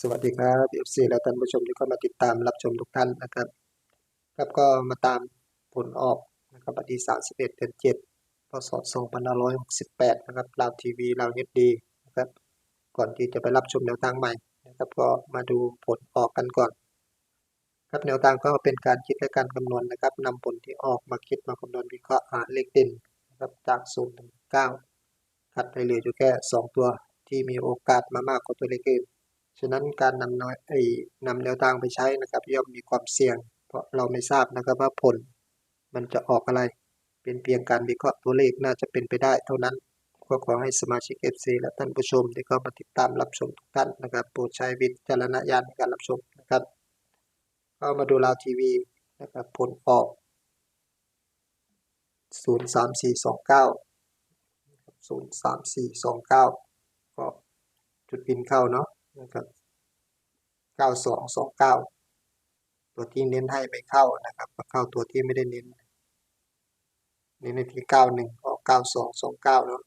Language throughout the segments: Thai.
สวัสดีครับ FC และท่านผู้ชมที่เข้ามาติดตามรับชมทุกท่านนะครับ ครับก็มาตามผลออกนะครับวันที่31เดือน7พศ2568 นะครับลาวทีวีลาวเน็ตดีนะครับ ก่อนที่จะไปรับชมแนวทางใหม่นะครับก็มาดูผลออกกันก่อน ครับแนวทางก็เป็นการคิดและการคำนวณนะครับนำผลที่ออกมาคิดมาคำนวณวิเคราะห์หาเลขเด่นนะครับจาก0ถึง9คัดให้เหลืออยู่แค่ 2 ตัวที่มีโอกาสมามากกว่าตัวเลขอื่น ฉะนั้นการนำน้อยไอ้นำแนวทางไปใช้นะครับ ย่อมมีความเสี่ยง เพราะเราไม่ทราบนะครับว่าผล มันจะออกอะไร เป็นเพียงการวิเคราะห์ตัวเลขน่าจะเป็นไปได้เท่านั้นก็ขอให้สมาชิก FC และท่านผู้ชมที่เข้ามาติดตามรับชมทุกท่านนะครับโปรดใช้วิจารณญาณในการรับชมนะครับก็มาดูลาวทีวีนะครับผลออก 03429 03429 ก็จุดบินเข้าเนาะ นะครับเก้าสองสองเก้าตัวที่เน้นให้ไม่เข้านะครับก็เข้าตัวที่ไม่ได้เน้น เน้นในที่เก้าหนึ่งออกเก้าสองสองเก้าเนาะ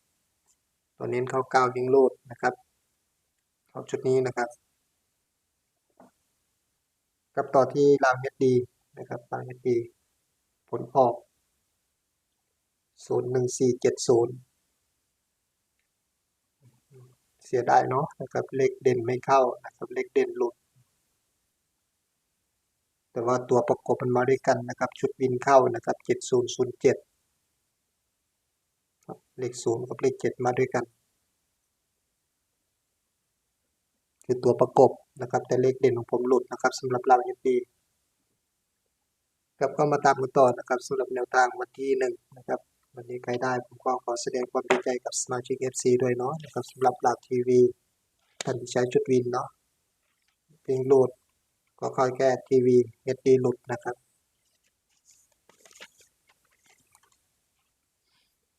ตัวเน้นเข้าเก้ายิงลูดนะครับเข้าชุดนี้นะครับกับต่อที่รางเม็ดดีนะครับรางเม็ดดีผลออกศูนย์หนึ่งสี่เจ็ดศูนย์ เสียดายเนาะนะครับเลขเด่นไม่เข้านะครับเลขเด่นหลุด แต่ว่าตัวประกบมันมาด้วยกันนะครับชุดบินเข้านะครับเจ็ดศูนย์ศูนย์เจ็ดเลขศูนย์กับเลขเจ็ดมาด้วยกัน คือตัวประกบนะครับ แต่เลขเด่นของผมหลุดนะครับสำหรับเราเอฟดีครับก็มาตามกันต่อนะครับสำหรับแนวทางวันที่หนึ่งนะครับ วันนี้ใครได้ผมก็ขอแสดงความดีใจกับสมาชิก FC ด้วยเนาะนะครับสำหรับหลักทีวีท่านที่ใช้จุดวินเนาะเพียงโหลดก็ค่อยแก้ทีวีเอดีหลุดนะครับ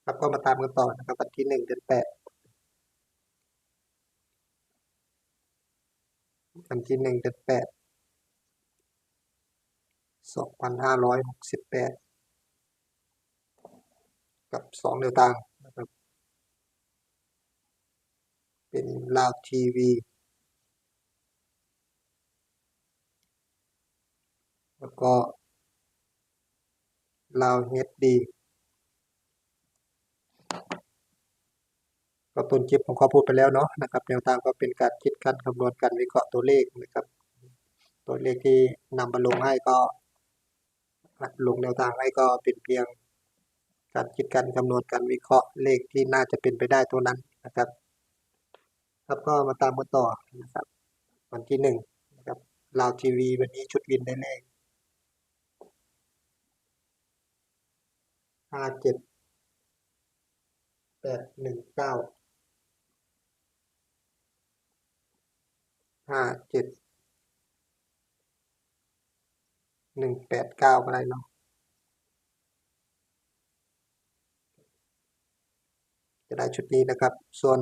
ครับก็มาตามกันต่อนะครับวันที่หนึ่งเดือนแปดวันที่หนึ่งเดือนแปดสองพันห้าร้อยหกสิบแปด กับสองแนวทางนะครับ เป็นลาวทีวีแล้วก็ลาวเฮดดีก็ต้นคลิปผมขอพูดไปแล้วเนาะนะครับแนวทางก็เป็นการคิดการคำนวณการวิเคราะห์ตัวเลขนะครับ ตัวเลขที่นำมาลงให้ก็ลงแนวทางให้ก็เป็นเพียง การคิดการคำนวณการวิเคราะห์เลขที่น่าจะเป็นไปได้ตัวนั้นนะครับ ครับก็มาตามกันต่อนะครับ วันที่หนึ่งนะครับลาวทีวีวันนี้ชุดวินได้เลขห้าเจ็ดแปดหนึ่งเก้าห้าเจ็ดหนึ่งแปดเก้าก็ได้เนาะ จะได้ชุดนี้นะครับ ส่วน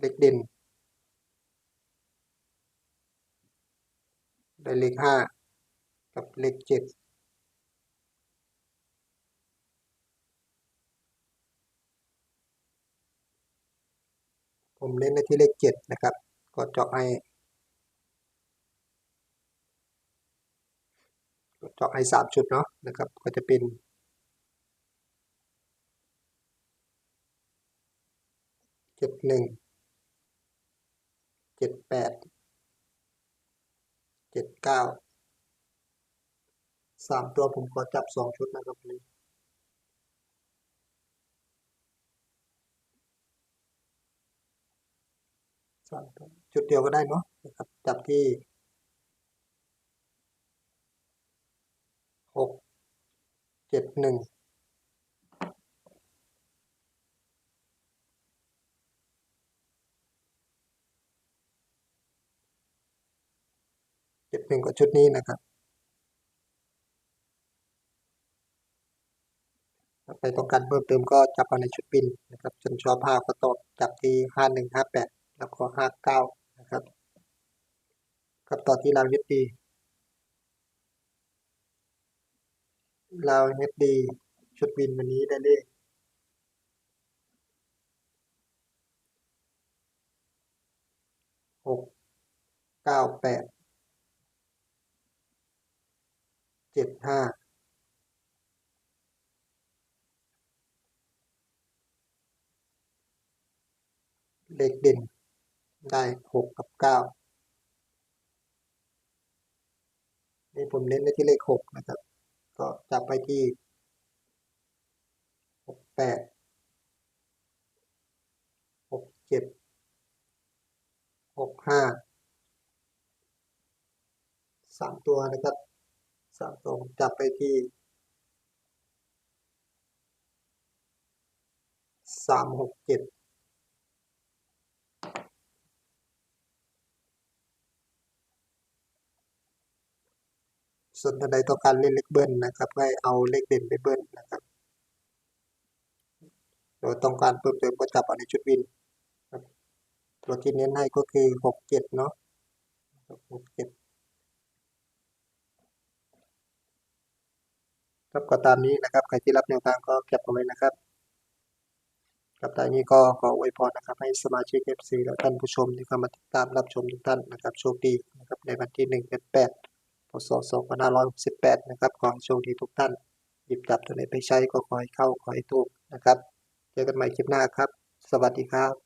เลขเด่น ได้เลขห้ากับเลขเจ็ดผมเล่นในที่เลขเจ็ดนะครับ ก็เจาะให้เจาะให้สามชุดเนาะนะครับ ก็จะเป็น จ็ดหนึ่งเจ็ดแปดเจ็ดเก้าสามตัวผมขอจับสองชุดนะครับนี่สามตัวชุดเดียวก็ได้เนาะนะครับจับที่หกเจ็ดหนึ่ง เจ็ดหนึ่งก็ชุดนี้นะครับไปต้องการเพิ่มเติมก็จับเอาในชุดบินนะครับจนชอบห้าก็ตอบจับที่ห้าหนึ่งห้าแปดแล้วก็ห้าเก้านะครับกับต่อที่ลาวเฮดดีลาวเฮดดีชุดบินวันนี้ได้เลขหกเก้าแปดเจ็ด ห้าเลขเด่นได้หกกับเก้านี่ผมเน้นในที่เลขหกนะครับ ก็จับไปที่หกแปดหกเจ็ดหกห้าสามตัวนะครับ สมจับไปที่สามหกเจ็ดส่วนใดต้อการเล่นเลขเบิ้ลนะครับก็ให้เอาเลขเด่นไปเบิ้ลนะครับโดยต้องการเพิ่มเติมก็จับเอาในชุดวินรับตัวที่เน้นให้ก็คือหกเจ็ดเนาะหกเจ็ด ครับก็ตามนี้นะครับ ใครที่รับแนวทางก็แคปเอาไว้นะครับครับตอนนี้ก็ขออวยพรนะครับ ให้สมาชิก FC และท่านผู้ชมที่เข้ามาติดตามรับชมทุกท่านนะครับโชคดีนะครับในวันที่1เดือน8พศ2568นะครับขอให้โชคดีทุกท่าน หยิบจับตัวไหนไปใช้ก็ขอให้เข้าขอให้ถูกนะครับ เจอกันใหม่คลิปหน้าครับ สวัสดีครับ